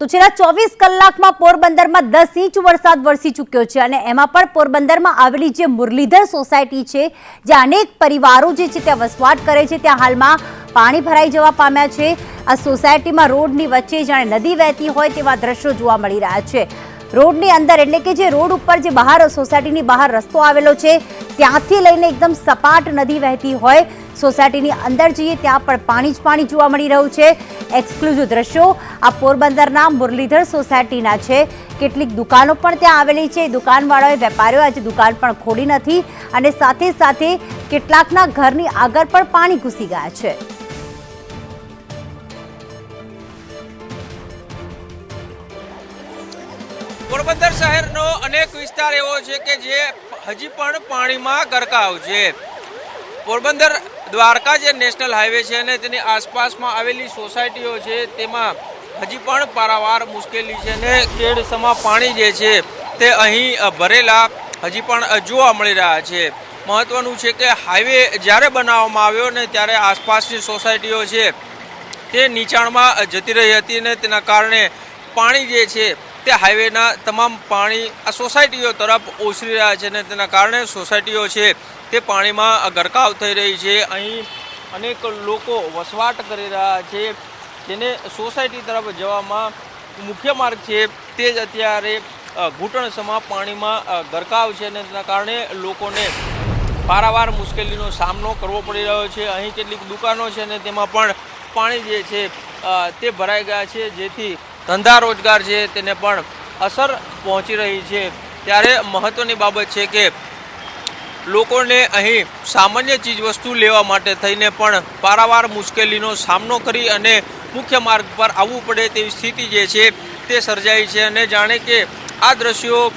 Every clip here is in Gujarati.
તો છેલ્લા ચોવીસ કલાકમાં પોરબંદરમાં દસ ઇંચ વરસાદ વરસી ચૂક્યો છે અને એમાં પણ પોરબંદરમાં આવેલી જે મુરલીધર સોસાયટી છે, જ્યાં અનેક પરિવારો જે છે ત્યાં વસવાટ કરે છે, ત્યાં હાલમાં પાણી ભરાઈ જવા પામ્યા છે. આ સોસાયટીમાં રોડની વચ્ચે જાણે નદી વહેતી હોય તેવા દ્રશ્યો જોવા મળી રહ્યા છે. રોડની અંદર એટલે કે જે રોડ ઉપર જે બહાર સોસાયટીની બહાર રસ્તો આવેલો છે ત્યાંથી લઈને એકદમ સપાટ નદી વહેતી હોય, સોસાયટીની અંદર જઈએ ત્યાં પણ પાણી જ પાણી જોવા મળી રહ્યું છે. એક્સક્લુઝિવ દ્રશ્યો, આ પોરબંદરના મુરલીધર સોસાયટીના છે. કેટલીક દુકાનો પણ ત્યાં આવેલી છે. દુકાનવાળાઓએ વેપારીઓ આજે દુકાન પણ ખોલી નથી અને સાથે સાથે કેટલાકના ઘરની આગળ પણ પાણી ઘૂસી ગયા છે. પોરબંદર શહેરનો અનેક વિસ્તાર એવો છે કે જે હજી પણ પાણીમાં ગરકાવ છે. પોરબંદર દ્વારકા જે નેશનલ હાઈવે છે અને તેની આસપાસમાં આવેલી સોસાયટીઓ છે, તેમાં હજી પણ પારાવાર મુશ્કેલી છે અને કેડસમાં પાણી જે છે, તે અહીં ભરેલા હજી પણ જોવા મળી રહ્યા છે. મહત્વનું છે કે હાઈવે જ્યારે બનાવવામાં આવ્યો ને ત્યારે આસપાસની સોસાયટીઓ છે, તે નીચાણમાં જતી રહી હતી અને તેના કારણે પાણી જે છે તે હાઈવેના તમામ પાણી આ સોસાયટીઓ તરફ ઓસરી રહ્યા છે અને તેના કારણે સોસાયટીઓ છે તે પાણીમાં ગરકાવ થઈ રહી છે. અહીં અનેક લોકો વસવાટ કરી રહ્યા છે. જેને સોસાયટી તરફ જવામાં મુખ્ય માર્ગ છે તે જ અત્યારે ઘૂંટણ ઘૂંટણસમાં પાણીમાં ગરકાવ છે અને તેના કારણે લોકોને પારાવાર મુશ્કેલીનો સામનો કરવો પડી રહ્યો છે. અહીં કેટલીક દુકાનો છે અને તેમાં પણ પાણી જે છે તે ભરાઈ ગયા છે. જેથી ધંધા રોજગાર છે તેને પણ અસર પહોંચી રહી છે. ત્યારે મહત્ત્વની બાબત છે કે લોકોને અહીં સામાન્ય ચીજવસ્તુ લેવા માટે થઈને પણ પારાવાર મુશ્કેલીનો સામનો કરી અને મુખ્ય માર્ગ પર આવવું પડે તેવી સ્થિતિ જે છે તે સર્જાઈ છે અને જાણે કે આ દ્રશ્યો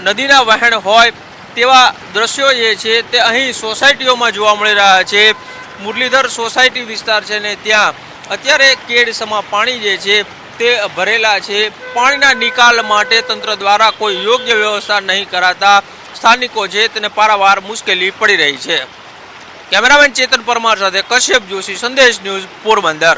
નદીના વહેણ હોય તેવા દ્રશ્યો જે છે તે અહીં સોસાયટીઓમાં જોવા મળી રહ્યા છે. મુરલીધર સોસાયટી વિસ્તાર છે ને ત્યાં અત્યારે કેડસમાં પાણી જે છે તે ભરેલા છે. પાણીના નિકાલ માટે તંત્ર દ્વારા કોઈ યોગ્ય વ્યવસ્થા નહીં કરાતા સ્થાનિકો છે તેને પારાવાર મુશ્કેલી પડી રહી છે. કેમેરામેન ચેતન પરમાર સાથે કશ્યપ જોશી, સંદેશ ન્યૂઝ પોરબંદર.